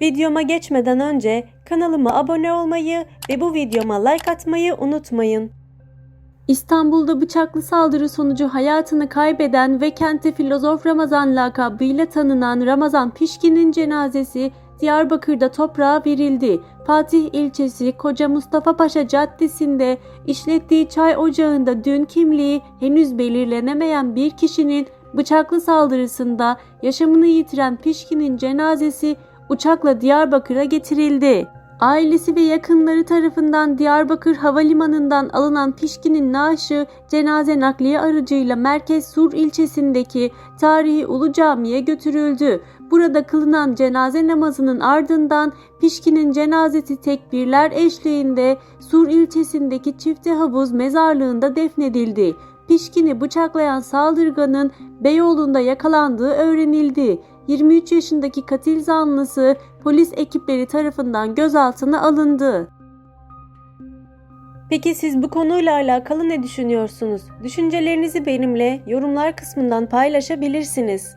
Videoma geçmeden önce kanalıma abone olmayı ve bu videoma like atmayı unutmayın. İstanbul'da bıçaklı saldırı sonucu hayatını kaybeden ve kentte filozof Ramazan lakabıyla tanınan Ramazan Pişkin'in cenazesi Diyarbakır'da toprağa verildi. Fatih ilçesi Koca Mustafa Paşa Caddesi'nde işlettiği çay ocağında dün kimliği henüz belirlenemeyen bir kişinin bıçaklı saldırısında yaşamını yitiren Pişkin'in cenazesi uçakla Diyarbakır'a getirildi. Ailesi ve yakınları tarafından Diyarbakır Havalimanı'ndan alınan Pişkin'in naaşı cenaze nakliye aracıyla Merkez Sur ilçesindeki tarihi Ulu Cami'ye götürüldü. Burada kılınan cenaze namazının ardından Pişkin'in cenazesi tekbirler eşliğinde Sur ilçesindeki Çifte Havuz mezarlığında defnedildi. Pişkin'i bıçaklayan saldırganın Beyoğlu'nda yakalandığı öğrenildi. 23 yaşındaki katil zanlısı polis ekipleri tarafından gözaltına alındı. Peki siz bu konuyla alakalı ne düşünüyorsunuz? Düşüncelerinizi benimle yorumlar kısmından paylaşabilirsiniz.